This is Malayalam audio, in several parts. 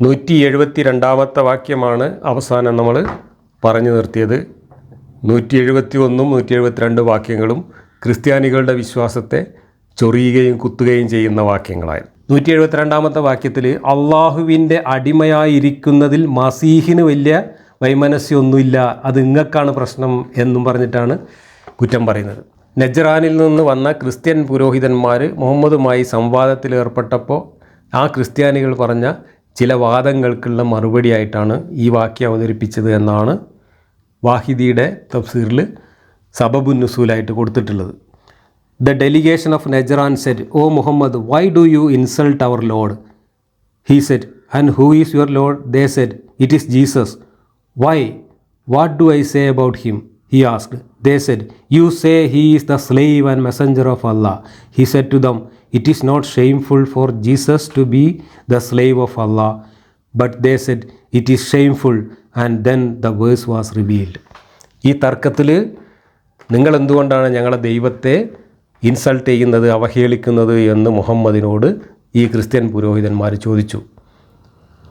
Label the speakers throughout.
Speaker 1: നൂറ്റി എഴുപത്തി രണ്ടാമത്തെ വാക്യമാണ് അവസാനം നമ്മൾ പറഞ്ഞു നിർത്തിയത്. നൂറ്റി എഴുപത്തി ഒന്നും നൂറ്റി എഴുപത്തിരണ്ട് വാക്യങ്ങളും ക്രിസ്ത്യാനികളുടെ വിശ്വാസത്തെ ചൊറിയുകയും കുത്തുകയും ചെയ്യുന്ന വാക്യങ്ങളായിരുന്നു നൂറ്റി എഴുപത്തിരണ്ടാമത്തെ വാക്യത്തിൽ അള്ളാഹുവിന്റെ അടിമയായിരിക്കുന്നതിൽ മസീഹിന് വലിയ വൈമനസ്യൊന്നുമില്ല അത് ഇങ്ങക്കാണ് പ്രശ്നം എന്നും പറഞ്ഞിട്ടാണ് കുറ്റം പറയുന്നത്. നജ്റാനിൽ നിന്ന് വന്ന ക്രിസ്ത്യൻ പുരോഹിതന്മാർ മുഹമ്മദുമായി സംവാദത്തിൽ ഏർപ്പെട്ടപ്പോൾ ആ ക്രിസ്ത്യാനികൾ പറഞ്ഞ ചില വാദങ്ങൾക്കുള്ള മറുപടിയായിട്ടാണ് ഈ വാക്യം അവതരിപ്പിച്ചത് എന്നാണ് വാഹിദിയുടെ തഫ്സീറിൽ സബബുന്നുസൂലായിട്ട് കൊടുത്തിട്ടുള്ളത്. The delegation of Najran said O Muhammad why do you insult our lord? He said and who is your lord? They said it is Jesus. Why? What do I say about him? He ask they said you say he is the slave and messenger of Allah he said to them It is not shameful for Jesus to be the slave of Allah. But they said, it is shameful and then the verse was revealed ഈ തർക്കത്തിൽ നിങ്ങൾ എന്തുകൊണ്ടാണ് ഞങ്ങളെ ദൈവത്തെ ഇൻസൾട്ട് ചെയ്യുന്നത് അവഹേളിക്കുന്നത് എന്ന് മുഹമ്മദിനോട് ഈ ക്രിസ്ത്യൻ പുരോഹിതന്മാർ ചോദിച്ചു.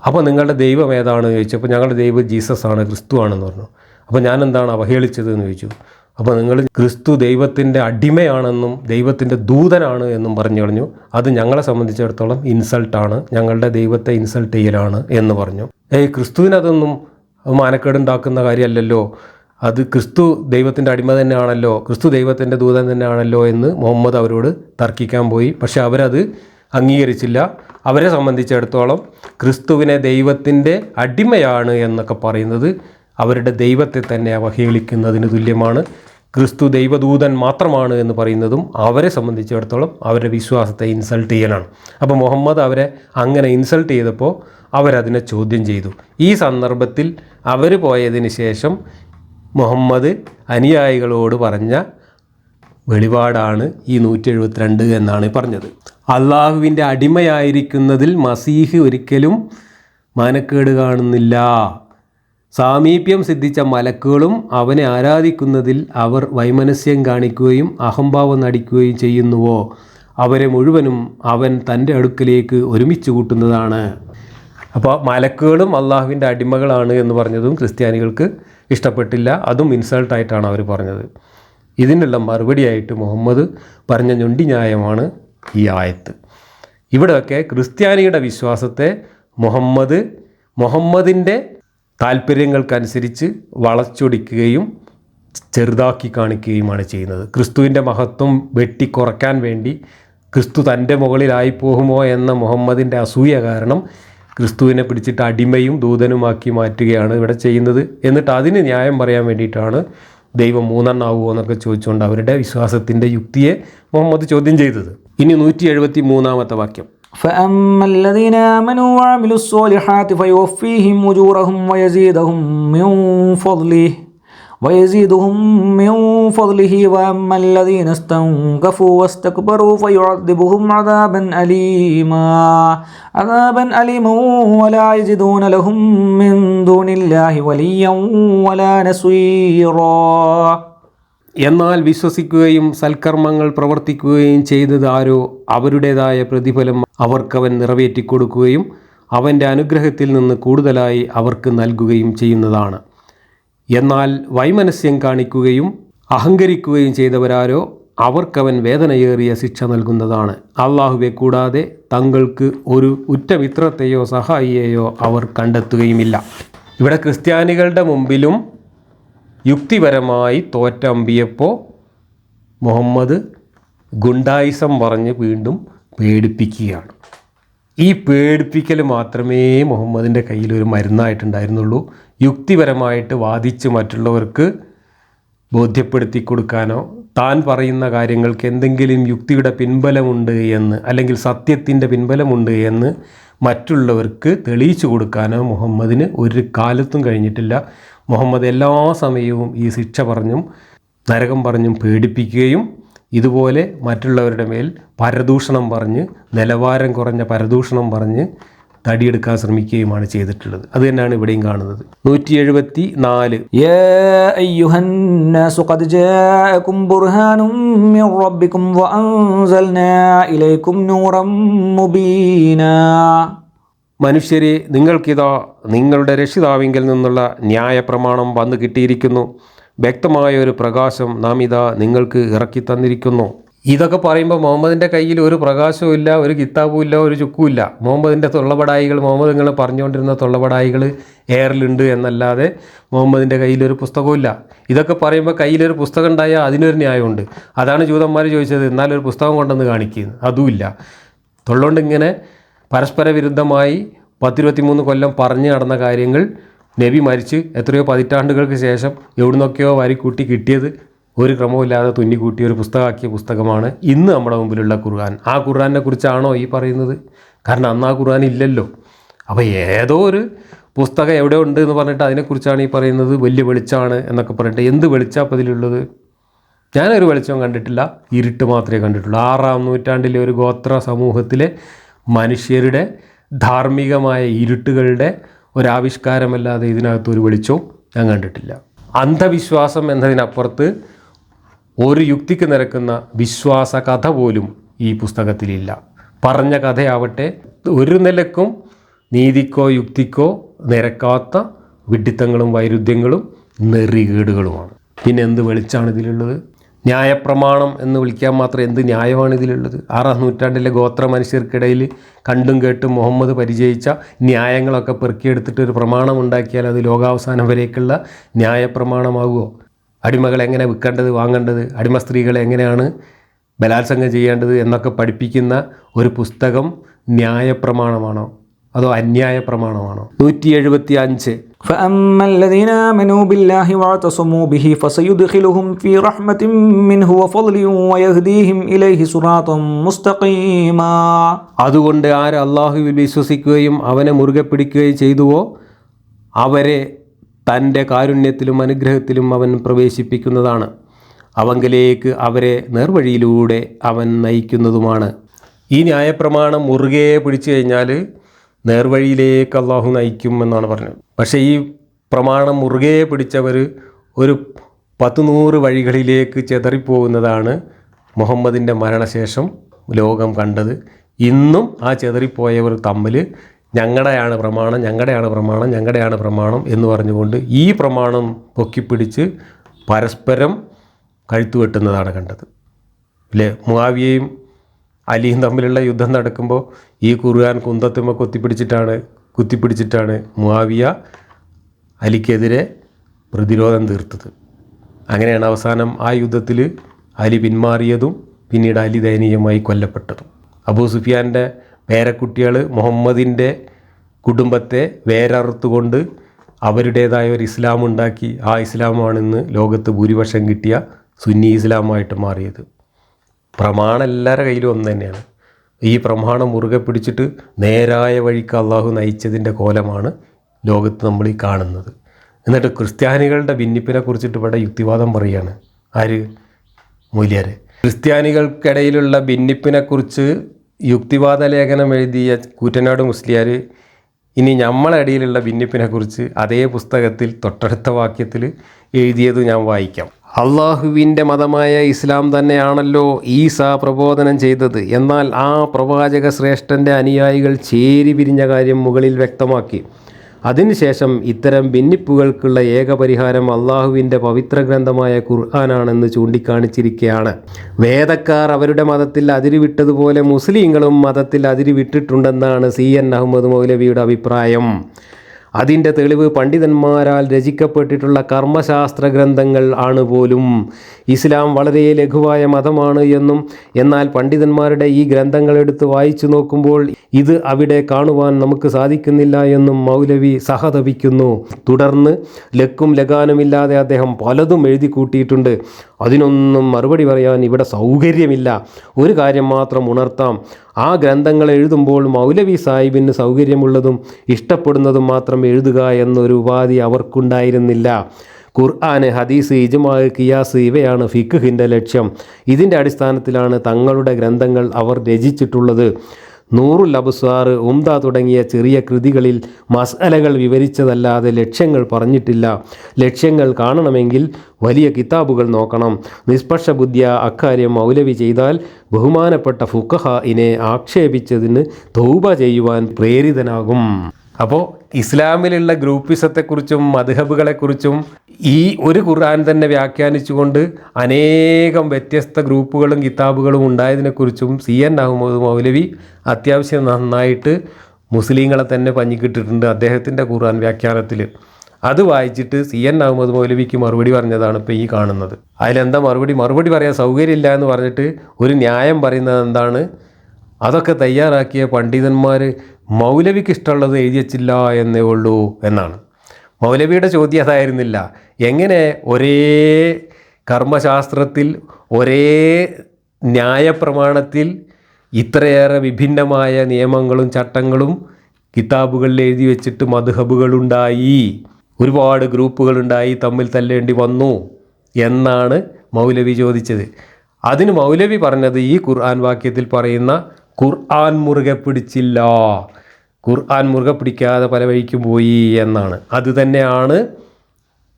Speaker 1: അപ്പോൾ നിങ്ങളുടെ ദൈവം ഏതാണ്? ചോദിച്ചപ്പോൾ ഞങ്ങളുടെ ദൈവം ജീസസ് ആണ് ക്രിസ്തു ആണെന്ന് പറഞ്ഞു. അപ്പോൾ ഞാൻ എന്താണ് അവഹേളിച്ചത്? എന്ന് ചോദിച്ചു. അപ്പോൾ നിങ്ങൾ ക്രിസ്തു ദൈവത്തിന്റെ അടിമയാണെന്നും ദൈവത്തിന്റെ ദൂതനാണ് എന്നും പറഞ്ഞു കളഞ്ഞു. അത് ഞങ്ങളെ സംബന്ധിച്ചിടത്തോളം ഇൻസൾട്ടാണ്. ഞങ്ങളുടെ ദൈവത്തെ ഇൻസൾട്ട് ചെയ്യലാണ് എന്ന് പറഞ്ഞു. ഏയ് ക്രിസ്തുവിനതൊന്നും മാനക്കേടുണ്ടാക്കുന്ന കാര്യമല്ലല്ലോ. അത് ക്രിസ്തു ദൈവത്തിന്റെ അടിമ തന്നെയാണല്ലോ ക്രിസ്തു ദൈവത്തിന്റെ ദൂതൻ തന്നെയാണല്ലോ എന്ന് മുഹമ്മദ് അവരോട് തർക്കിക്കാൻ പോയി. പക്ഷെ അവരത് അംഗീകരിച്ചില്ല. അവരെ സംബന്ധിച്ചിടത്തോളം ക്രിസ്തുവിനെ ദൈവത്തിന്റെ അടിമയാണ് എന്നൊക്കെ പറയുന്നത് അവരുടെ ദൈവത്തെ തന്നെ അവഹേളിക്കുന്നതിന് തുല്യമാണ്. ക്രിസ്തു ദൈവദൂതൻ മാത്രമാണ് എന്ന് പറയുന്നതും അവരെ സംബന്ധിച്ചിടത്തോളം അവരുടെ വിശ്വാസത്തെ ഇൻസൾട്ട് ചെയ്യലാണ്. അപ്പോൾ മുഹമ്മദ് അവരെ അങ്ങനെ ഇൻസൾട്ട് ചെയ്തപ്പോൾ അവരതിനെ ചോദ്യം ചെയ്തു. ഈ സന്ദർഭത്തിൽ അവർ പോയതിന് ശേഷം മുഹമ്മദ് അനുയായികളോട് പറഞ്ഞ വെളിപാടാണ് ഈ നൂറ്റി എഴുപത്തിരണ്ട് എന്നാണ് പറഞ്ഞത്. അള്ളാഹുവിന്റെ അടിമയായിരിക്കുന്നതിൽ മസീഹ് ഒരിക്കലും മാനക്കേട് കാണുന്നില്ല. സാമീപ്യം സിദ്ധിച്ച മലക്കുകളും അവനെ ആരാധിക്കുന്നതിൽ അവർ വൈമനസ്യം കാണിക്കുകയും അഹംഭാവം നടിക്കുകയും ചെയ്യുന്നുവോ? അവരെ മുഴുവനും അവൻ തന്റെ അടുക്കലേക്ക് ഒരുമിച്ച് കൂട്ടുന്നതാണ്. അപ്പോൾ മലക്കുകളും അള്ളാഹുവിന്റെ അടിമകളാണ് എന്ന് പറഞ്ഞതും ക്രിസ്ത്യാനികൾക്ക് ഇഷ്ടപ്പെട്ടില്ല. അതും ഇൻസൾട്ടായിട്ടാണ് അവർ പറഞ്ഞത്. ഇതിനുള്ള മറുപടിയായിട്ട് മുഹമ്മദ് പറഞ്ഞ ഞൊണ്ടി ന്യായമാണ് ഈ ആയത്ത്. ഇവിടെയൊക്കെ ക്രിസ്ത്യാനിയുടെ വിശ്വാസത്തെ മുഹമ്മദ് മുഹമ്മദിന്റെ താല്പര്യങ്ങൾക്കനുസരിച്ച് വളച്ചൊടിക്കുകയും ചെറുതാക്കി കാണിക്കുകയുമാണ് ചെയ്യുന്നത്. ക്രിസ്തുവിന്റെ മഹത്വം വെട്ടിക്കുറക്കാൻ വേണ്ടി ക്രിസ്തു തന്റെ മുകളിലായി പോകുമോ എന്ന മുഹമ്മദിന്റെ അസൂയ കാരണം ക്രിസ്തുവിനെ പിടിച്ചിട്ട് അടിമയും ദൂതനുമാക്കി മാറ്റുകയാണ് ഇവിടെ ചെയ്യുന്നത്. എന്നിട്ട് അതിന് ന്യായം പറയാൻ വേണ്ടിയിട്ടാണ് ദൈവം മൂന്നെണ്ണാവുമോ എന്നൊക്കെ ചോദിച്ചുകൊണ്ട് അവരുടെ വിശ്വാസത്തിന്റെ യുക്തിയെ മുഹമ്മദ് ചോദ്യം ചെയ്തത്. ഇനി നൂറ്റി എഴുപത്തി മൂന്നാമത്തെ വാക്യം.
Speaker 2: فأما الذين آمنوا وعملوا الصالحات فيوفيهم أجورهم ويزيدهم من فضله ويزيدهم من فضله وأما الذين استنكفوا واستكبروا فيعذبهم عذابا أليما عذابا أليما ولا يجدون لهم من دون الله وليا ولا نصيرا
Speaker 1: എന്നാൽ വിശ്വസിക്കുകയും സൽക്കർമ്മങ്ങൾ പ്രവർത്തിക്കുകയും ചെയ്തത് ആരോ അവരുടേതായ പ്രതിഫലം അവർക്കവൻ നിറവേറ്റിക്കൊടുക്കുകയും അവന്റെ അനുഗ്രഹത്തിൽ നിന്ന് കൂടുതലായി അവർക്ക് നൽകുകയും ചെയ്യുന്നതാണ്. എന്നാൽ വൈമനസ്യം കാണിക്കുകയും അഹങ്കരിക്കുകയും ചെയ്തവരാരോ അവർക്കവൻ വേദനയേറിയ ശിക്ഷ നൽകുന്നതാണ്. അള്ളാഹുവെ കൂടാതെ തങ്ങൾക്ക് ഒരു ഉറ്റമിത്രത്തെയോ സഹായിയെയോ അവർ കണ്ടെത്തുകയുമില്ല. ഇവിടെ ക്രിസ്ത്യാനികളുടെ മുമ്പിലും യുക്തിപരമായി തോറ്റമ്പിയപ്പോൾ മുഹമ്മദ് ഗുണ്ടായിസം പറഞ്ഞ് വീണ്ടും പേടിപ്പിക്കുകയാണ്. ഈ പേടിപ്പിക്കൽ മാത്രമേ മുഹമ്മദിന്റെ കയ്യിൽ ഒരു മരുന്നായിട്ടുണ്ടായിരുന്നുള്ളൂ. യുക്തിപരമായിട്ട് വാദിച്ച് മറ്റുള്ളവർക്ക് ബോധ്യപ്പെടുത്തി കൊടുക്കാനോ താൻ പറയുന്ന കാര്യങ്ങൾക്ക് എന്തെങ്കിലും യുക്തിയുടെ പിൻബലമുണ്ട് എന്ന് അല്ലെങ്കിൽ സത്യത്തിന്റെ പിൻബലമുണ്ട് എന്ന് മറ്റുള്ളവർക്ക് തെളിയിച്ചു കൊടുക്കാനോ മുഹമ്മദിന് ഒരു കാലത്തും കഴിഞ്ഞിട്ടില്ല. മുഹമ്മദ് എല്ലാ സമയവും ഈ ശിക്ഷ പറഞ്ഞും നരകം പറഞ്ഞും പേടിപ്പിക്കുകയും ഇതുപോലെ മറ്റുള്ളവരുടെ മേൽ പരദൂഷണം പറഞ്ഞ് നിലവാരം കുറഞ്ഞ പരദൂഷണം പറഞ്ഞ് തടിയെടുക്കാൻ ശ്രമിക്കുകയുമാണ് ചെയ്തിട്ടുള്ളത്. അത് തന്നെയാണ് ഇവിടെയും കാണുന്നത്. നൂറ്റി എഴുപത്തി നാല്
Speaker 2: يا
Speaker 1: മനുഷ്യരെ നിങ്ങൾക്കിതാ നിങ്ങളുടെ രക്ഷിതാവിങ്കിൽ നിന്നുള്ള ന്യായപ്രമാണം വന്നു കിട്ടിയിരിക്കുന്നു. വ്യക്തമായ ഒരു പ്രകാശം നാം ഇതാ നിങ്ങൾക്ക് ഇറക്കി തന്നിരിക്കുന്നു. ഇതൊക്കെ പറയുമ്പോൾ മുഹമ്മദിന്റെ കയ്യിൽ ഒരു പ്രകാശവും ഇല്ല ഒരു കിതാബും ഇല്ല ഒരു ചുക്കും ഇല്ല. മുഹമ്മദിന്റെ തൊള്ളപടായികൾ മുഹമ്മദ് നിങ്ങൾ പറഞ്ഞുകൊണ്ടിരുന്ന തൊള്ളപടായികൾ എയറിലുണ്ട് എന്നല്ലാതെ മുഹമ്മദിന്റെ കയ്യിലൊരു പുസ്തകവുമില്ല ഇതൊക്കെ പറയുമ്പോൾ കയ്യിലൊരു പുസ്തകം ഉണ്ടായാൽ അതിനൊരു ന്യായമുണ്ട്. അതാണ് ജൂതന്മാർ ചോദിച്ചത് എന്നാലൊരു പുസ്തകം കൊണ്ടെന്ന് കാണിക്കുന്നത് അതുമില്ല തൊള്ളുകൊണ്ട് ഇങ്ങനെ പരസ്പര വിരുദ്ധമായി പത്തിരുപത്തിമൂന്ന് കൊല്ലം പറഞ്ഞു നടന്ന കാര്യങ്ങൾ നബി മരിച്ച് എത്രയോ പതിറ്റാണ്ടുകൾക്ക് ശേഷം എവിടുന്നൊക്കെയോ വാരിക്കൂട്ടി കിട്ടിയത് ഒരു ക്രമവുമില്ലാതെ തുന്നിക്കൂട്ടിയ ഒരു പുസ്തകമാക്കിയ പുസ്തകമാണ് ഇന്ന് നമ്മുടെ മുമ്പിലുള്ള ഖുർആൻ. ആ ഖുർആനെ കുറിച്ചാണോ ഈ പറയുന്നത്? കാരണം അന്ന് ആ ഖുർആൻ ഇല്ലല്ലോ. അപ്പോൾ ഏതോ ഒരു പുസ്തകം എവിടെ ഉണ്ട് എന്ന് പറഞ്ഞിട്ട് അതിനെക്കുറിച്ചാണ് ഈ പറയുന്നത്? വലിയ വെളിച്ചമാണ് എന്നൊക്കെ പറഞ്ഞിട്ട് എന്ത് വെളിച്ചാണ് അപ്പോൾ ഇതിലുള്ളത്? ഞാനൊരു വെളിച്ചം കണ്ടിട്ടില്ല. ഇരുട്ട് മാത്രമേ കണ്ടിട്ടുള്ളൂ. ആറാം നൂറ്റാണ്ടിലെ ഒരു ഗോത്ര സമൂഹത്തിലെ മനുഷ്യരുടെ ധാർമ്മികമായ ഇരുട്ടുകളുടെ ഒരാവിഷ്കാരമല്ലാതെ ഇതിനകത്ത് ഒരു വെളിച്ചവും ഞാൻ കണ്ടിട്ടില്ല. അന്ധവിശ്വാസം എന്നതിനപ്പുറത്ത് ഒരു യുക്തിക്ക് നിരക്കുന്ന വിശ്വാസ കഥ പോലും ഈ പുസ്തകത്തിലില്ല. പറഞ്ഞ കഥയാവട്ടെ ഒരു നിലക്കും നീതിക്കോ യുക്തിക്കോ നിരക്കാത്ത വിഡിത്തങ്ങളും വൈരുദ്ധ്യങ്ങളും നെറികേടുകളുമാണ്. പിന്നെ എന്ത് വെളിച്ചാണ് ഇതിലുള്ളത്? ന്യായപ്രമാണം എന്ന് വിളിക്കാൻ മാത്രം എന്ത് ന്യായമാണ് ഇതിലുള്ളത്? ആറാം നൂറ്റാണ്ടിലെ ഗോത്ര മനുഷ്യർക്കിടയിൽ കണ്ടും കേട്ടും മുഹമ്മദ് പരിചയിച്ച ന്യായങ്ങളൊക്കെ പെറുക്കിയെടുത്തിട്ട് ഒരു പ്രമാണം ഉണ്ടാക്കിയാൽ അത് ലോകാവസാനം വരേക്കുള്ള ന്യായപ്രമാണമാകുമോ അടിമകളെ എങ്ങനെ വിൽക്കേണ്ടത് വാങ്ങേണ്ടത് അടിമ സ്ത്രീകളെ എങ്ങനെയാണ് ബലാത്സംഗം ചെയ്യേണ്ടത് എന്നൊക്കെ പഠിപ്പിക്കുന്ന ഒരു പുസ്തകം ന്യായപ്രമാണമാണോ? അതോ അന്യായ പ്രമാണമാണോ നൂറ്റി എഴുപത്തി അഞ്ച്
Speaker 2: فأما الذين آمنوا بالله واعتصموا به فسيدخلهم في رحمة منه وفضل ويهديهم إليه صراطا مستقيما
Speaker 1: അതുകൊണ്ട് ആര് അള്ളാഹുവിൽ വിശ്വസിക്കുകയും അവനെ മുറുകെ പിടിക്കുകയും ചെയ്തുവോ അവരെ തൻ്റെ കാരുണ്യത്തിലും അനുഗ്രഹത്തിലും അവൻ പ്രവേശിപ്പിക്കുന്നതാണ് അവങ്കിലേക്ക് അവരെ നേർവഴിയിലൂടെ അവൻ നയിക്കുന്നതുമാണ് ഈ ന്യായപ്രമാണം മുറുകെ പിടിച്ചു കഴിഞ്ഞാൽ നേർവഴിയിലേക്ക് അള്ളാഹു നയിക്കും എന്നാണ് പറഞ്ഞത്. പക്ഷേ ഈ പ്രമാണം മുറുകെ പിടിച്ചവർ ഒരു പത്ത് നൂറ് വഴികളിലേക്ക് ചെതറിപ്പോകുന്നതാണ് മുഹമ്മദിന്റെ മരണശേഷം ലോകം കണ്ടത്. ഇന്നും ആ ചെതറിപ്പോയവർ തമ്മിൽ ഞങ്ങളുടെയാണ് പ്രമാണം ഞങ്ങളുടെയാണ് പ്രമാണം ഞങ്ങളുടെയാണ് പ്രമാണം എന്ന് പറഞ്ഞുകൊണ്ട് ഈ പ്രമാണം പൊക്കിപ്പിടിച്ച് പരസ്പരം കഴുത്തു വെട്ടുന്നതാണ് കണ്ടത്. അല്ലേ മുവാവിയയും അലിയും തമ്മിലുള്ള യുദ്ധം നടക്കുമ്പോൾ ഈ ഖുർആൻ കുന്തത്തുമ്മ കുത്തിപ്പിടിച്ചിട്ടാണ് കുത്തിപ്പിടിച്ചിട്ടാണ് മുവാവിയ അലിക്കെതിരെ പ്രതിരോധം തീർത്തത്. അങ്ങനെയാണ് അവസാനം ആ യുദ്ധത്തിൽ അലി പിന്മാറിയതും പിന്നീട് അലി ദയനീയമായി കൊല്ലപ്പെട്ടതും. അബൂ സുഫിയാന്റെ പേരക്കുട്ടികൾ മുഹമ്മദിന്റെ കുടുംബത്തെ വേരറുത്തുകൊണ്ട് അവരുടേതായ ഒരു ഇസ്ലാം ഉണ്ടാക്കി ആ ഇസ്ലാമാണ് ഇന്ന് ലോകത്ത് ഭൂരിപക്ഷം കിട്ടിയ സുന്നി ഇസ്ലാമായിട്ട് മാറിയത്. പ്രമാണം എല്ലാവരുടെ കയ്യിലും ഒന്ന് തന്നെയാണ്. ഈ പ്രമാണം മുറുകെ പിടിച്ചിട്ട് നേരായ വഴിക്ക് അള്ളാഹു നയിച്ചതിന്റെ കോലമാണ് ലോകത്ത് നമ്മൾ ഈ കാണുന്നത്. എന്നിട്ട് ക്രിസ്ത്യാനികളുടെ ഭിന്നിപ്പിനെ കുറിച്ചിട്ട് ഇവിടെ യുക്തിവാദം പറയുകയാണ്. ആര്? മൂല്യർ ക്രിസ്ത്യാനികൾക്കിടയിലുള്ള ഭിന്നിപ്പിനെക്കുറിച്ച് യുക്തിവാദ ലേഖനം എഴുതിയ കൂറ്റനാട് മുസ്ലിയാർ ഇനി നമ്മളടിയിലുള്ള ഭിന്നിപ്പിനെക്കുറിച്ച് അതേ പുസ്തകത്തിൽ തൊട്ടടുത്ത വാക്യത്തിൽ എഴുതിയത് ഞാൻ വായിക്കാം. അള്ളാഹുവിന്റെ മതമായ ഇസ്ലാം തന്നെയാണല്ലോ ഈസ പ്രബോധനം ചെയ്തത്. എന്നാൽ ആ പ്രവാചക ശ്രേഷ്ഠന്റെ അനുയായികൾ ചേരി പിരിഞ്ഞ കാര്യം മുകളിൽ വ്യക്തമാക്കി. അതിനുശേഷം ഇത്തരം ഭിന്നിപ്പുകൾക്കുള്ള ഏക പരിഹാരം അള്ളാഹുവിന്റെ പവിത്ര ഗ്രന്ഥമായ ഖുർആനാണെന്ന് ചൂണ്ടിക്കാണിച്ചിരിക്കുകയാണ് വേദക്കാർ അവരുടെ മതത്തിൽ അതിരുവിട്ടതുപോലെ മുസ്ലിങ്ങളും മതത്തിൽ അതിരുവിട്ടിട്ടുണ്ടെന്നാണ് സി എൻ അഹമ്മദ് മൗലവിയുടെ അഭിപ്രായം. അതിന്റെ തെളിവ് പണ്ഡിതന്മാരാൽ രചിക്കപ്പെട്ടിട്ടുള്ള കർമ്മശാസ്ത്ര ഗ്രന്ഥങ്ങൾ ആണ് പോലും. ഇസ്ലാം വളരെ ലഘുവായ മതമാണ് എന്നും എന്നാൽ പണ്ഡിതന്മാരുടെ ഈ ഗ്രന്ഥങ്ങൾ എടുത്ത് വായിച്ചു നോക്കുമ്പോൾ ഇത് അവിടെ കാണുവാൻ നമുക്ക് സാധിക്കുന്നില്ല എന്നും മൗലവി സഹതപിക്കുന്നു. തുടർന്ന് ലക്കും ലഗാനുമില്ലാതെ അദ്ദേഹം പലതും എഴുതി കൂട്ടിയിട്ടുണ്ട്. അതിനൊന്നും മറുപടി പറയാൻ ഇവിടെ സൗകര്യമില്ല. ഒരു കാര്യം മാത്രം ഉണർത്താം. ആ ഗ്രന്ഥങ്ങൾ എഴുതുമ്പോൾ മൗലവി സാഹിബിന് സൗകര്യമുള്ളതും ഇഷ്ടപ്പെടുന്നതും മാത്രം എഴുതുക എന്നൊരു ഉപാധി അവർക്കുണ്ടായിരുന്നില്ല. ഖുർആന് ഹദീസ് ഇജ്മാ കിയാസ് ഇവയാണ് ഫിഖിന്റെ ലക്ഷ്യം. ഇതിന്റെ അടിസ്ഥാനത്തിലാണ് തങ്ങളുടെ ഗ്രന്ഥങ്ങൾ അവർ രചിച്ചിട്ടുള്ളത്. നൂറുൽ അബുസ്വാർ ഉംദ തുടങ്ങിയ ചെറിയ കൃതികളിൽ മസലകൾ വിവരിച്ചതല്ലാതെ ലക്ഷ്യങ്ങൾ പറഞ്ഞിട്ടില്ല. ലക്ഷ്യങ്ങൾ കാണണമെങ്കിൽ വലിയ കിതാബുകൾ നോക്കണം. നിഷ്പക്ഷ ബുദ്ധിയ അക്കാര്യം മൗലവി ചെയ്താൽ ബഹുമാനപ്പെട്ട ഫുക്കഹ ഇനെ ആക്ഷേപിച്ചതിന് തൗബ ചെയ്യുവാൻ പ്രേരിതനാകും. അപ്പോൾ ഇസ്ലാമിലുള്ള ഗ്രൂപ്പിസത്തെക്കുറിച്ചും മധുഹബുകളെക്കുറിച്ചും ഈ ഒരു ഖുർആൻ തന്നെ വ്യാഖ്യാനിച്ചുകൊണ്ട് അനേകം വ്യത്യസ്ത ഗ്രൂപ്പുകളും കിതാബുകളും ഉണ്ടായതിനെക്കുറിച്ചും സി എൻ അഹമ്മദ് മൗലവി അത്യാവശ്യം നന്നായിട്ട് മുസ്ലിങ്ങളെ തന്നെ പഞ്ഞിക്കിട്ടിട്ടുണ്ട് അദ്ദേഹത്തിന്റെ ഖുർആൻ വ്യാഖ്യാനത്തിൽ. അത് വായിച്ചിട്ട് സി എൻ അഹമ്മദ് മൗലവിക്ക് മറുപടി പറഞ്ഞതാണ് ഇപ്പോൾ ഈ കാണുന്നത്. അതിലെന്താ മറുപടി? മറുപടി പറയാൻ സൗകര്യമില്ല എന്ന് പറഞ്ഞിട്ട് ഒരു ന്യായം പറയുന്നത് എന്താണ്? അതൊക്കെ തയ്യാറാക്കിയ പണ്ഡിതന്മാർ മൗലവിക്ക് ഇഷ്ടമുള്ളത് എഴുതി വച്ചില്ല എന്നേ ഉള്ളൂ എന്നാണ്. മൗലവിയുടെ ചോദ്യം അതായിരുന്നില്ല. എങ്ങനെ ഒരേ കർമ്മശാസ്ത്രത്തിൽ ഒരേ ന്യായപ്രമാണത്തിൽ ഇത്രയേറെ വിഭിന്നമായ നിയമങ്ങളും ചട്ടങ്ങളും കിതാബുകളിൽ എഴുതി വെച്ചിട്ട് മധുഹബുകളുണ്ടായി? ഒരുപാട് ഗ്രൂപ്പുകളുണ്ടായി തമ്മിൽ തല്ലേണ്ടി വന്നു എന്നാണ് മൗലവി ചോദിച്ചത്. അതിന് മൗലവി പറഞ്ഞത് ഈ ഖുർആൻ വാക്യത്തിൽ പറയുന്ന ഖുർആൻ മുറുകെ പിടിച്ചില്ല. ഖുർആൻ മുറുകെ പിടിക്കാതെ പല വഴിക്കും പോയി എന്നാണ്. അത് തന്നെയാണ്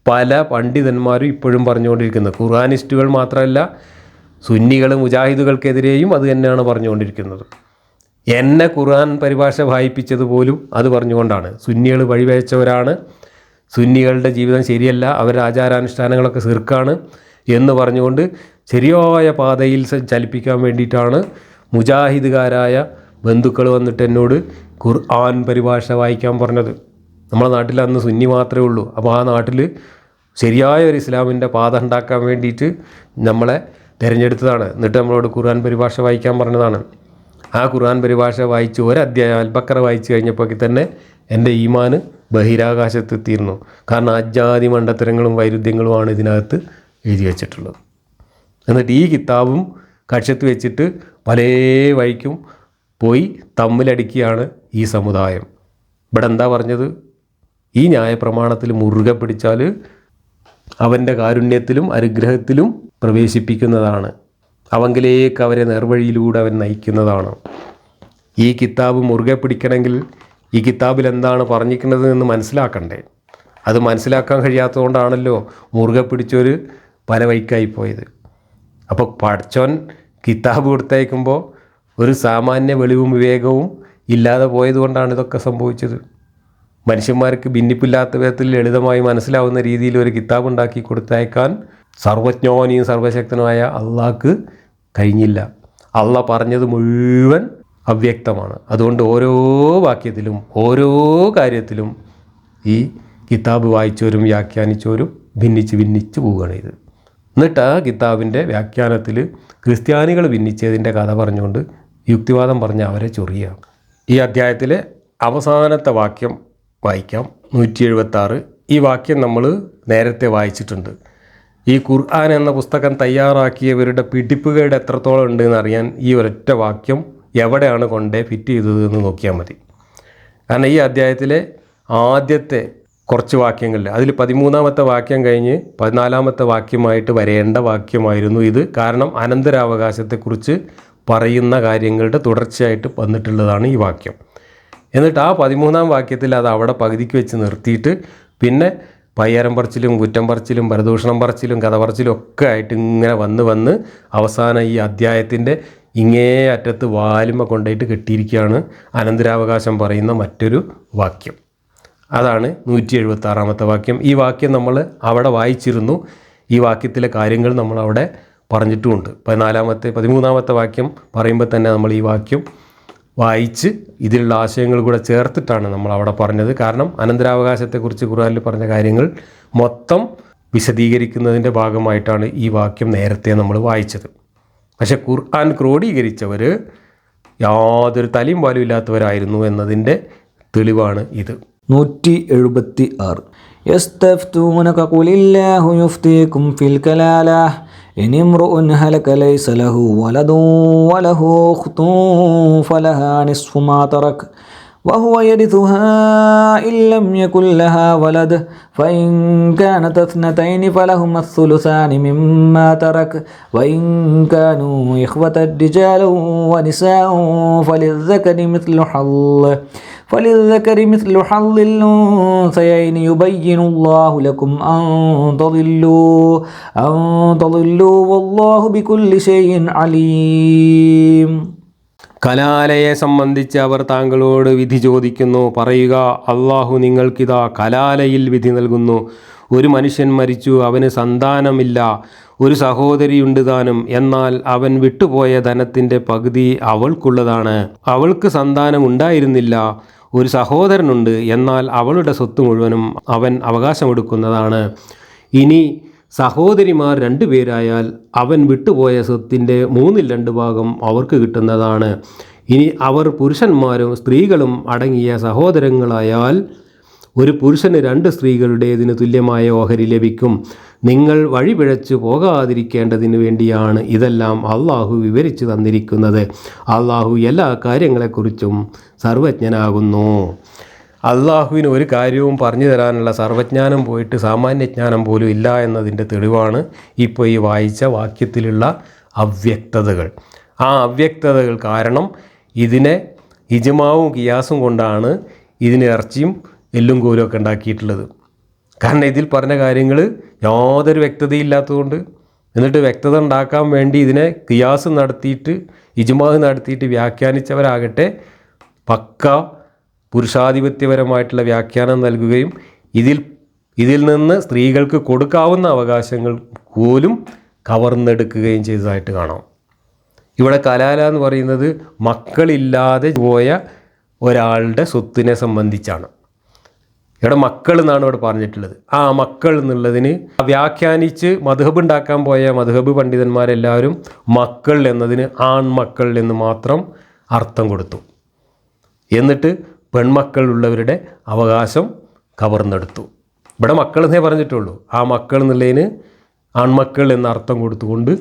Speaker 1: പല പണ്ഡിതന്മാരും ഇപ്പോഴും പറഞ്ഞുകൊണ്ടിരിക്കുന്നത്. ഖുർആനിസ്റ്റുകൾ മാത്രമല്ല സുന്നികൾ മുജാഹിദുകൾക്കെതിരെയും അത് തന്നെയാണ് പറഞ്ഞുകൊണ്ടിരിക്കുന്നത്. എന്നെ ഖുർആൻ പരിഭാഷ വായിപ്പിച്ചത് പോലും അത് പറഞ്ഞുകൊണ്ടാണ്. സുന്നികൾ വഴിവെച്ചവരാണ്. സുന്നികളുടെ ജീവിതം ശരിയല്ല അവരുടെ ആചാരാനുഷ്ഠാനങ്ങളൊക്കെ സിർക്കാണ് എന്ന് പറഞ്ഞുകൊണ്ട് ശരിയായ പാതയിൽ ചലിപ്പിക്കാൻ വേണ്ടിയിട്ടാണ് മുജാഹിദുകാരായ ബന്ധുക്കൾ വന്നിട്ട് എന്നോട് ഖുർആൻ പരിഭാഷ വായിക്കാൻ പറഞ്ഞത്. നമ്മളെ നാട്ടിൽ അന്ന് സുന്നി മാത്രമേ ഉള്ളൂ. അപ്പോൾ ആ നാട്ടിൽ ശരിയായ ഒരു ഇസ്ലാമിന്റെ പാത ഉണ്ടാക്കാൻ വേണ്ടിയിട്ട് നമ്മളെ തിരഞ്ഞെടുത്തതാണ്. എന്നിട്ട് നമ്മളോട് ഖുർആൻ പരിഭാഷ വായിക്കാൻ പറഞ്ഞതാണ്. ആ ഖുർആൻ പരിഭാഷ വായിച്ച് ഒരധ്യായം അൽബക്കറ വായിച്ചു കഴിഞ്ഞപ്പോഴേക്ക് തന്നെ എന്റെ ഈമാന് ബഹിരാകാശത്തെത്തിയിരുന്നു കാരണം അജാതി മണ്ടത്തരങ്ങളും വൈരുദ്ധ്യങ്ങളുമാണ് ഇതിനകത്ത് എഴുതി വച്ചിട്ടുള്ളത്. എന്നിട്ട് ഈ കിതാബും കക്ഷത്ത് വെച്ചിട്ട് പല വഴിക്കും പോയി തമ്മിലടിക്കുകയാണ് ഈ സമുദായം. ഇവിടെ എന്താ പറഞ്ഞത്? ഈ ന്യായപ്രമാണത്തിൽ മുറുകെ പിടിച്ചാൽ അവന്റെ കാരുണ്യത്തിലും അനുഗ്രഹത്തിലും പ്രവേശിപ്പിക്കുന്നതാണ്. അവങ്കിലേക്ക് അവരെ നേർവഴിയിലൂടെ അവൻ നയിക്കുന്നതാണ്. ഈ കിതാബ് മുറുകെ പിടിക്കണമെങ്കിൽ ഈ കിതാബിൽ എന്താണ് പറഞ്ഞിരിക്കുന്നത് എന്ന് മനസ്സിലാക്കണ്ടേ? അത് മനസ്സിലാക്കാൻ കഴിയാത്തതുകൊണ്ടാണല്ലോ മുറുകെ പിടിച്ചൊരു പല വഴിക്കായി പോയത്. അപ്പോൾ പഠിച്ചോൻ കിതാബ് കൊടുത്തയക്കുമ്പോൾ ഒരു സാമാന്യ വെളിവും വിവേകവും ഇല്ലാതെ പോയതുകൊണ്ടാണ് ഇതൊക്കെ സംഭവിച്ചത്. മനുഷ്യന്മാർക്ക് ഭിന്നിപ്പില്ലാത്ത വിധത്തിൽ ലളിതമായി മനസ്സിലാവുന്ന രീതിയിൽ ഒരു കിതാബ് ഉണ്ടാക്കി കൊടുത്തയക്കാൻ സർവജ്ഞാനിയും സർവശക്തനുമായ അള്ളാഹ്ക്ക് കഴിഞ്ഞില്ല. അള്ള പറഞ്ഞത് മുഴുവൻ അവ്യക്തമാണ്. അതുകൊണ്ട് ഓരോ വാക്യത്തിലും ഓരോ കാര്യത്തിലും ഈ കിതാബ് വായിച്ചവരും വ്യാഖ്യാനിച്ചവരും ഭിന്നിച്ച് ഭിന്നിച്ച് പോവുകയാണ് ഇത്. എന്നിട്ട് ആ കിതാബിന്റെ വ്യാഖ്യാനത്തിൽ ക്രിസ്ത്യാനികൾ ഭിന്നിച്ചതിന്റെ കഥ പറഞ്ഞുകൊണ്ട് യുക്തിവാദം പറഞ്ഞ് അവരെ ചൊറിയുക ഈ അധ്യായത്തിലെ അവസാനത്തെ വാക്യം വായിക്കാം. നൂറ്റി എഴുപത്താറ് ഈ വാക്യം നമ്മൾ നേരത്തെ വായിച്ചിട്ടുണ്ട്. ഈ ഖുർആൻ എന്ന പുസ്തകം തയ്യാറാക്കിയവരുടെ പിടിപ്പുകേട് എത്രത്തോളം ഉണ്ട് എന്നറിയാൻ ഈ ഒരൊറ്റ വാക്യം എവിടെയാണ് കൊണ്ടേ ഫിറ്റ് ചെയ്തത് എന്ന് നോക്കിയാൽ മതി. കാരണം ഈ അധ്യായത്തിലെ ആദ്യത്തെ കുറച്ച് വാക്യങ്ങളിൽ അതിൽ പതിമൂന്നാമത്തെ വാക്യം കഴിഞ്ഞ് പതിനാലാമത്തെ വാക്യമായിട്ട് വരേണ്ട വാക്യമായിരുന്നു ഇത്. കാരണം അനന്തരാവകാശത്തെക്കുറിച്ച് പറയുന്ന കാര്യങ്ങളുടെ തുടർച്ചയായിട്ട് വന്നിട്ടുള്ളതാണ് ഈ വാക്യം. എന്നിട്ട് ആ പതിമൂന്നാം വാക്യത്തിൽ അത് അവിടെ പകുതിക്ക് വെച്ച് നിർത്തിയിട്ട് പിന്നെ പയ്യാരം പറച്ചിലും കുറ്റം പറച്ചിലും പരദൂഷണം പറച്ചിലും കഥ പറച്ചിലും ഒക്കെ ആയിട്ട് ഇങ്ങനെ വന്ന് വന്ന് അവസാനം ഈ അധ്യായത്തിന്റെ ഇങ്ങേ അറ്റത്ത് വാലുമ കൊണ്ടുപോയിട്ട് കെട്ടിയിരിക്കുകയാണ് അനന്തരാവകാശം പറയുന്ന മറ്റൊരു വാക്യം. അതാണ് നൂറ്റി എഴുപത്താറാമത്തെ വാക്യം. ഈ വാക്യം നമ്മൾ അവിടെ വായിച്ചിരുന്നു. ഈ വാക്യത്തിലെ കാര്യങ്ങൾ നമ്മൾ അവിടെ പറഞ്ഞിട്ടുമുണ്ട്. പതിനാലാമത്തെ പതിമൂന്നാമത്തെ വാക്യം പറയുമ്പോൾ തന്നെ നമ്മൾ ഈ വാക്യം വായിച്ച് ഇതിലുള്ള ആശയങ്ങൾ കൂടെ ചേർത്തിട്ടാണ് നമ്മൾ അവിടെ പറഞ്ഞത്. കാരണം അനന്തരാവകാശത്തെക്കുറിച്ച് ഖുർആാനിൽ പറഞ്ഞ കാര്യങ്ങൾ മൊത്തം വിശദീകരിക്കുന്നതിന്റെ ഭാഗമായിട്ടാണ് ഈ വാക്യം നേരത്തെ നമ്മൾ വായിച്ചത്. പക്ഷേ ഖുർആൻ ക്രോഡീകരിച്ചവർ യാതൊരു തലയും പാലും ഇല്ലാത്തവരായിരുന്നു എന്നതിന്റെ തെളിവാണ് ഇത്.
Speaker 2: നൂറ്റി എഴുപത്തി ആറ് ഫിൽ إن امرؤ هلك ليس له ولد وله أخت فلها نصف ما ترك وهو يرثها إن لم يكن لها ولد فإن كانت اثنتين فلهما الثلثان مما ترك وإن كانوا إخوة رجالا ونساء فللذكر مثل حظ فللذكر مثل حظ الأنثيين يبين الله لكم أن تضلوا أن تضلوا والله بكل شيء عليم
Speaker 1: കലാലയെ സംബന്ധിച്ച് അവർ താങ്കളോട് വിധി ചോദിക്കുന്നു പറയുക അള്ളാഹു നിങ്ങൾക്കിതാ കലാലയിൽ വിധി നൽകുന്നു ഒരു മനുഷ്യൻ മരിച്ചു അവന് സന്താനമില്ല ഒരു സഹോദരിയുണ്ട് താനും എന്നാൽ അവൻ വിട്ടുപോയ ധനത്തിൻ്റെ പകുതി അവൾക്കുള്ളതാണ് അവൾക്ക് സന്താനം ഉണ്ടായിരുന്നില്ല ഒരു സഹോദരനുണ്ട് എന്നാൽ അവളുടെ സ്വത്ത് മുഴുവനും അവൻ അവകാശമെടുക്കുന്നതാണ് ഇനി സഹോദരിമാർ രണ്ടുപേരായാൽ അവൻ വിട്ടുപോയ സ്വത്തിന്റെ മൂന്നിൽ രണ്ട് ഭാഗം അവർക്ക് കിട്ടുന്നതാണ്. ഇനി അവർ പുരുഷന്മാരും സ്ത്രീകളും അടങ്ങിയ സഹോദരങ്ങളായാൽ ഒരു പുരുഷന് രണ്ട് സ്ത്രീകളുടേതിന് തുല്യമായ ഓഹരി ലഭിക്കും. നിങ്ങൾ വഴിപിഴച്ചു പോകാതിരിക്കേണ്ടതിന് വേണ്ടിയാണ് ഇതെല്ലാം അള്ളാഹു വിവരിച്ചു തന്നിരിക്കുന്നത്. അള്ളാഹു എല്ലാ കാര്യങ്ങളെക്കുറിച്ചും സർവജ്ഞനാകുന്നു. അള്ളാഹുവിന് ഒരു കാര്യവും പറഞ്ഞു തരാനുള്ള സർവജ്ഞാനം പോയിട്ട് സാമാന്യജ്ഞാനം പോലും ഇല്ല എന്നതിന്റെ തെളിവാണ് ഇപ്പോൾ ഈ വായിച്ച വാക്യത്തിലുള്ള അവ്യക്തതകൾ. ആ അവ്യക്തതകൾ കാരണം ഇതിനെ ഇജമാവും കിയാസും കൊണ്ടാണ് ഇതിന് ഇറച്ചിയും എല്ലും കോലുമൊക്കെ ഉണ്ടാക്കിയിട്ടുള്ളത്. കാരണം ഇതിൽ പറഞ്ഞ കാര്യങ്ങൾ യാതൊരു വ്യക്തതയില്ലാത്തതുകൊണ്ട് എന്നിട്ട് വ്യക്തത ഉണ്ടാക്കാൻ വേണ്ടി ഇതിനെ കിയാസ് നടത്തിയിട്ട് ഇജുമാഹ് നടത്തിയിട്ട് വ്യാഖ്യാനിച്ചവരാകട്ടെ പക്ക പുരുഷാധിപത്യപരമായിട്ടുള്ള വ്യാഖ്യാനം നൽകുകയും ഇതിൽ ഇതിൽ നിന്ന് സ്ത്രീകൾക്ക് കൊടുക്കാവുന്ന അവകാശങ്ങൾ പോലും കവർന്നെടുക്കുകയും ചെയ്തതായിട്ട് കാണാം. ഇവിടെ കലാല എന്ന് പറയുന്നത് മക്കളില്ലാതെ പോയ ഒരാളുടെ സ്വത്തിനെ സംബന്ധിച്ചാണ്. ഇവിടെ മക്കൾ എന്നാണ് ഇവിടെ പറഞ്ഞിട്ടുള്ളത്. ആ മക്കൾ എന്നുള്ളതിന് വ്യാഖ്യാനിച്ച് മധുഹബ് ഉണ്ടാക്കാൻ പോയ മധുഹബ് പണ്ഡിതന്മാരെല്ലാവരും മക്കൾ എന്നതിന് ആൺമക്കൾ എന്ന് മാത്രം അർത്ഥം കൊടുത്തു. എന്നിട്ട് പെൺമക്കൾ ഉള്ളവരുടെ അവകാശം കവർന്നെടുത്തു. ഇവിടെ മക്കൾ എന്നേ പറഞ്ഞിട്ടുള്ളൂ. ആ മക്കൾ എന്നുള്ളതിന് ആൺമക്കൾ എന്ന അർത്ഥം കൊടുത്തുകൊണ്ട്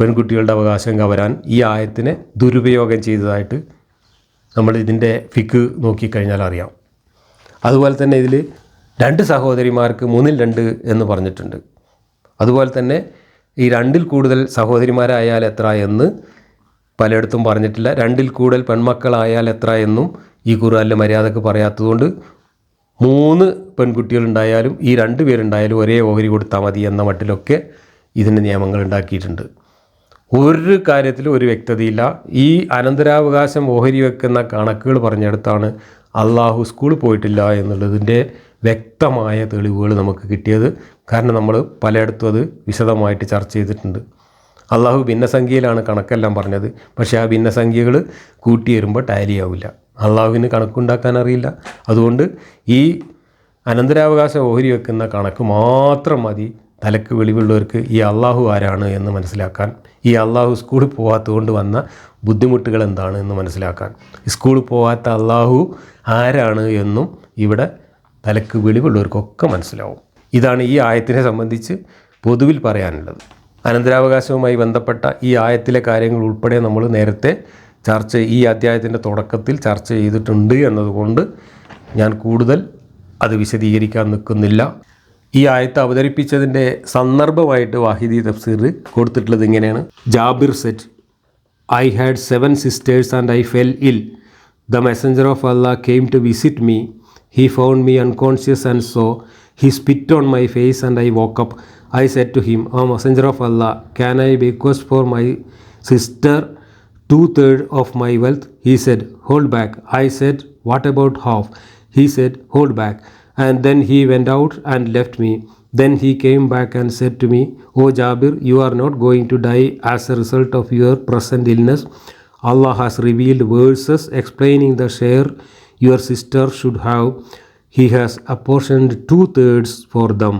Speaker 1: പെൺകുട്ടികളുടെ അവകാശം കവരാൻ ഈ ആയത്തിനെ ദുരുപയോഗം ചെയ്തതായിട്ട് നമ്മൾ ഇതിന്റെ ഫിക്ക് നോക്കിക്കഴിഞ്ഞാൽ അറിയാം. അതുപോലെ തന്നെ ഇതിൽ രണ്ട് സഹോദരിമാർക്ക് മൂന്നിൽ രണ്ട് എന്ന് പറഞ്ഞിട്ടുണ്ട്. അതുപോലെ തന്നെ ഈ രണ്ടിൽ കൂടുതൽ സഹോദരിമാരായാൽ എത്ര എന്ന് പലയിടത്തും പറഞ്ഞിട്ടില്ല. രണ്ടിൽ കൂടുതൽ പെൺമക്കളായാൽ എത്ര എന്നും ഈ ഖുർആനിലെ മര്യാദയ്ക്ക് പറയാത്തതുകൊണ്ട് മൂന്ന് പെൺകുട്ടികളുണ്ടായാലും ഈ രണ്ട് പേരുണ്ടായാലും ഒരേ ഓഹരി കൊടുത്താൽ മതി എന്ന മട്ടിലൊക്കെ ഇതിന്റെ നിയമങ്ങൾ ഉണ്ടാക്കിയിട്ടുണ്ട്. ഒരു കാര്യത്തിലും ഒരു വ്യക്തതയില്ല. ഈ അനന്തരാവകാശം ഓഹരി വെക്കുന്ന കണക്കുകൾ പറഞ്ഞെടുത്താണ് അള്ളാഹു സ്കൂളിൽ പോയിട്ടില്ല എന്നുള്ളതിന്റെ വ്യക്തമായ തെളിവുകൾ നമുക്ക് കിട്ടിയത്. കാരണം നമ്മൾ പലയിടത്തും അത് വിശദമായിട്ട് ചർച്ച ചെയ്തിട്ടുണ്ട്. അള്ളാഹു ഭിന്നസംഖ്യയിലാണ് കണക്കെല്ലാം പറഞ്ഞത്. പക്ഷേ ആ ഭിന്നസംഖ്യകൾ കൂട്ടി വരുമ്പോൾ ടാലി ആവില്ല. അള്ളാഹുവിന് കണക്കുണ്ടാക്കാൻ അറിയില്ല. അതുകൊണ്ട് ഈ അനന്തരാവകാശം ഓഹരി വെക്കുന്ന കണക്ക് മാത്രം മതി. തലക്ക് വെളിവുള്ളവർക്ക് ഈ അള്ളാഹു ആരാണ് എന്ന് മനസ്സിലാക്കാൻ ഈ അള്ളാഹു സ്കൂളിൽ പോകാത്തതുകൊണ്ട് വന്ന ബുദ്ധിമുട്ടുകൾ എന്താണ് എന്ന് മനസ്സിലാക്കാൻ. സ്കൂളിൽ പോകാത്ത അള്ളാഹു ആരാണ് എന്നും ഇവിടെ തലക്ക് വെളിവുള്ളവർക്കൊക്കെ മനസ്സിലാവും. ഇതാണ് ഈ ആയത്തിനെ സംബന്ധിച്ച് പൊതുവിൽ പറയാനുള്ളത്. അനന്തരാവകാശവുമായി ബന്ധപ്പെട്ട ഈ ആയത്തിലെ കാര്യങ്ങൾ ഉൾപ്പെടെ നമ്മൾ നേരത്തെ ചർച്ച ഈ അധ്യായത്തിന്റെ തുടക്കത്തിൽ ചർച്ച ചെയ്തിട്ടുണ്ട് എന്നതുകൊണ്ട് ഞാൻ കൂടുതൽ അത് വിശദീകരിക്കാൻ നിൽക്കുന്നില്ല. ഈ ആയത്ത് അവതരിപ്പിച്ചതിന്റെ സന്ദർഭമായിട്ട് വാഹിദി തഫ്സീർ കൊടുത്തിട്ടുള്ളത് ഇങ്ങനെയാണ്. Jabir said I had seven sisters and I fell ill. The messenger of Allah came to visit me. He found me unconscious and so he spit on my face and I woke up. I said to him, O messenger of Allah, can I bequest for my sister two thirds of my wealth? He said, Hold back. I said, What about half? He said, Hold back. And then he went out and left me. Then he came back and said to me, O Jabir, you are not going to die as a result of your present illness. Allah has revealed verses explaining the share your sister should have. He has apportioned two thirds for them.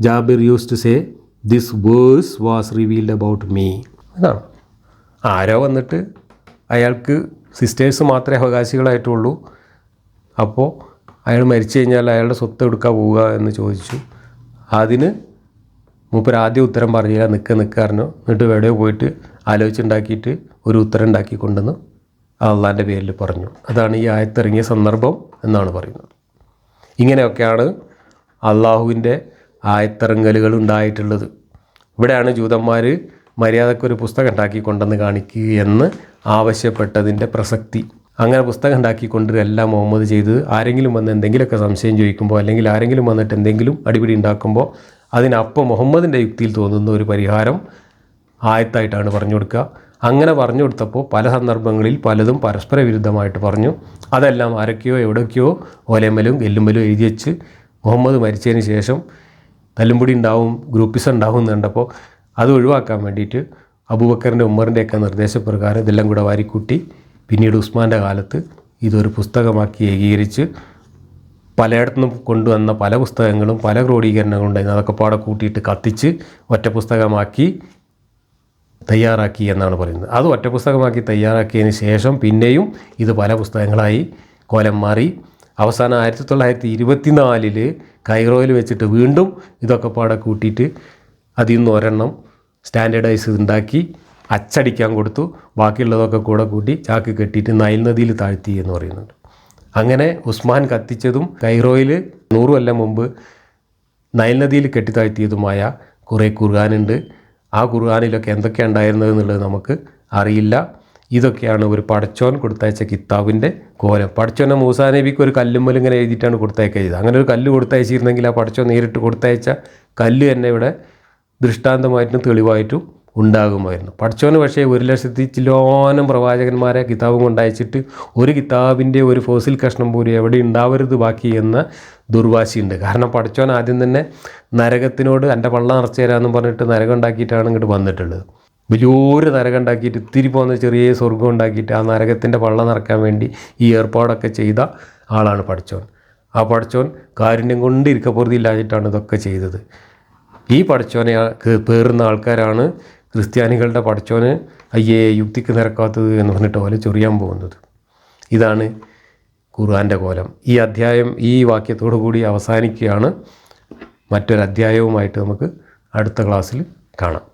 Speaker 1: Jabir used to say, This verse was revealed about me. ഇതാണ് ആരോ വന്നിട്ട് അയാൾക്ക് സിസ്റ്റേഴ്സ് മാത്രമേ അവകാശികളായിട്ടുള്ളൂ അപ്പോൾ അയാൾ മരിച്ചു കഴിഞ്ഞാൽ അയാളുടെ സ്വത്ത് എടുക്കാൻ പോവുക എന്ന് ചോദിച്ചു അതിന് മൂപ്പർ ആദ്യം ഉത്തരം പറഞ്ഞില്ല നിൽക്കുക നിൽക്കാറിനോ എന്നിട്ട് എവിടെയോ പോയിട്ട് ആലോചിച്ചുണ്ടാക്കിയിട്ട് ഒരു ഉത്തരം ഉണ്ടാക്കി കൊണ്ടുവന്ന് അള്ളാന്റെ പേരിൽ പറഞ്ഞു. അതാണ് ഈ ആയത്തിറങ്ങിയ സന്ദർഭം എന്നാണ് പറയുന്നത്. ഇങ്ങനെയൊക്കെയാണ് അള്ളാഹുവിന്റെ ആയത്തിറങ്ങലുകൾ ഉണ്ടായിട്ടുള്ളത്. ഇവിടെയാണ് ജൂതന്മാർ മര്യാദക്കൊരു പുസ്തകം ഉണ്ടാക്കി കൊണ്ടുവന്ന് കാണിക്കുക എന്ന് ആവശ്യപ്പെട്ടതിന്റെ പ്രസക്തി. അങ്ങനെ പുസ്തകം ഉണ്ടാക്കി കൊണ്ടുവരികയല്ല മുഹമ്മദ് ചെയ്തത് ആരെങ്കിലും വന്ന് എന്തെങ്കിലുമൊക്കെ സംശയം ചോദിക്കുമ്പോൾ അല്ലെങ്കിൽ ആരെങ്കിലും വന്നിട്ട് എന്തെങ്കിലും അടിപിടി ഉണ്ടാക്കുമ്പോൾ അതിനപ്പം മുഹമ്മദിന്റെ യുക്തിയിൽ തോന്നുന്ന ഒരു പരിഹാരം ആയത്തായിട്ടാണ് പറഞ്ഞു കൊടുക്കുക. അങ്ങനെ പറഞ്ഞു കൊടുത്തപ്പോൾ പല സന്ദർഭങ്ങളിൽ പലതും പരസ്പര വിരുദ്ധമായിട്ട് പറഞ്ഞു. അതെല്ലാം ആരൊക്കെയോ എവിടെയൊക്കെയോ ഓലയമ്മലും എല്ലുമ്പലും എഴുതി വെച്ച് മുഹമ്മദ് മരിച്ചതിന് ശേഷം തല്ലുംപൊടി ഉണ്ടാവും ഗ്രൂപ്പിസം ഉണ്ടാവും എന്ന് കണ്ടപ്പോൾ അത് ഒഴിവാക്കാൻ വേണ്ടിയിട്ട് അബൂബക്കറിന്റെ ഉമ്മറിന്റെയൊക്കെ നിർദ്ദേശപ്രകാരം ഇതെല്ലാം കൂടെ വാരിക്കൂട്ടി പിന്നീട് ഉസ്മാന്റെ കാലത്ത് ഇതൊരു പുസ്തകമാക്കി ഏകീകരിച്ച് പലയിടത്തുനിന്നും കൊണ്ടുവന്ന പല പുസ്തകങ്ങളും പല ക്രോഡീകരണങ്ങളും ഉണ്ടായിരുന്നു. അതൊക്കെ പാടെ കൂട്ടിയിട്ട് കത്തിച്ച് ഒറ്റ പുസ്തകമാക്കി തയ്യാറാക്കി എന്നാണ് പറയുന്നത്. അത് ഒറ്റ പുസ്തകമാക്കി തയ്യാറാക്കിയതിന് ശേഷം പിന്നെയും ഇത് പല പുസ്തകങ്ങളായി കോലം മാറി. അവസാനം ആയിരത്തി തൊള്ളായിരത്തി ഇരുപത്തിനാലിൽ കൈറോയിൽ വെച്ചിട്ട് വീണ്ടും ഇതൊക്കെ പാടെ കൂട്ടിയിട്ട് അതിൽ നിന്ന് ഒരെണ്ണം സ്റ്റാൻഡേർഡൈസ് ഉണ്ടാക്കി. അച്ചടിക്കാൻ കൊടുത്തു. ബാക്കിയുള്ളതൊക്കെ കൂടെ കൂട്ടി ചാക്ക് കെട്ടിയിട്ട് നൈൽ നദിയിൽ താഴ്ത്തി എന്ന് പറയുന്നുണ്ട്. അങ്ങനെ ഉസ്മാൻ കത്തിച്ചതും കൈറോയിൽ നൂറ് കൊല്ലം മുമ്പ് നൈൽ നദിയിൽ കെട്ടിത്താഴ്ത്തിയതുമായ കുറേ ഖുർആാനുണ്ട്. ആ ഖുർആാനിലൊക്കെ എന്തൊക്കെയാണ് ഉണ്ടായിരുന്നത് എന്നുള്ളത് നമുക്ക് അറിയില്ല. ഇതൊക്കെയാണ് ഒരു പടച്ചോൻ കൊടുത്തയച്ച കിത്താബിന്റെ കോലം. പടച്ചോനെ മൂസാ നബിക്ക് ഒരു കല്ലുമ്മൽ ഇങ്ങനെ എഴുതിയിട്ടാണ് കൊടുത്തയക്കത് അങ്ങനെ ഒരു കല്ല് കൊടുത്തയച്ചിരുന്നെങ്കിൽ ആ പടച്ചോൻ നേരിട്ട് കൊടുത്തയച്ച കല്ല് തന്നെ ഇവിടെ ദൃഷ്ടാന്തമായിട്ടും തെളിവായിട്ടും ഉണ്ടാകുമായിരുന്നു. പഠിച്ചവന് പക്ഷേ ഒരു ലക്ഷത്തി ചിലോനം പ്രവാചകന്മാരെ കിതാബും കൊണ്ടയച്ചിട്ട് ഒരു കിതാബിന്റെ ഒരു ഫോസിൽ കഷ്ണം പോലും എവിടെ ഉണ്ടാവരുത് ബാക്കി എന്ന ദുർവാശിയുണ്ട്. കാരണം പഠിച്ചവൻ ആദ്യം തന്നെ നരകത്തിനോട് എന്റെ പള്ള നിറച്ചു തരാമെന്ന് പറഞ്ഞിട്ട് നരകം ഉണ്ടാക്കിയിട്ടാണ് ഇങ്ങോട്ട് വന്നിട്ടുള്ളത്. വലിയൊരു നരകം ഉണ്ടാക്കിയിട്ട് ഇത്തിരി പോകുന്ന ചെറിയ സ്വർഗം ഉണ്ടാക്കിയിട്ട് ആ നരകത്തിന്റെ പള്ള നിറക്കാൻ വേണ്ടി ഈ ഏർപ്പാടൊക്കെ ചെയ്ത ആളാണ് പഠിച്ചവൻ. ആ പഠിച്ചവൻ കാരുണ്യം കൊണ്ട് ഇരിക്കപ്പുറത്തില്ലാതിട്ടാണ് ഇതൊക്കെ ചെയ്തത്. ഈ പഠിച്ചവനെ പേറുന്ന ആൾക്കാരാണ് ക്രിസ്ത്യാനികളുടെ പഠിച്ചോന് അയ്യേ യുക്തിക്ക് നിരക്കാത്തത് എന്ന് പറഞ്ഞിട്ട് ഓല ചൊറിയാൻ പോകുന്നത്. ഇതാണ് ഖുർആന്റെ കോലം. ഈ അധ്യായം ഈ വാക്യത്തോടു കൂടി അവസാനിക്കുകയാണ്. മറ്റൊരു അധ്യായവുമായിട്ട് നമുക്ക് അടുത്ത ക്ലാസ്സിൽ കാണാം.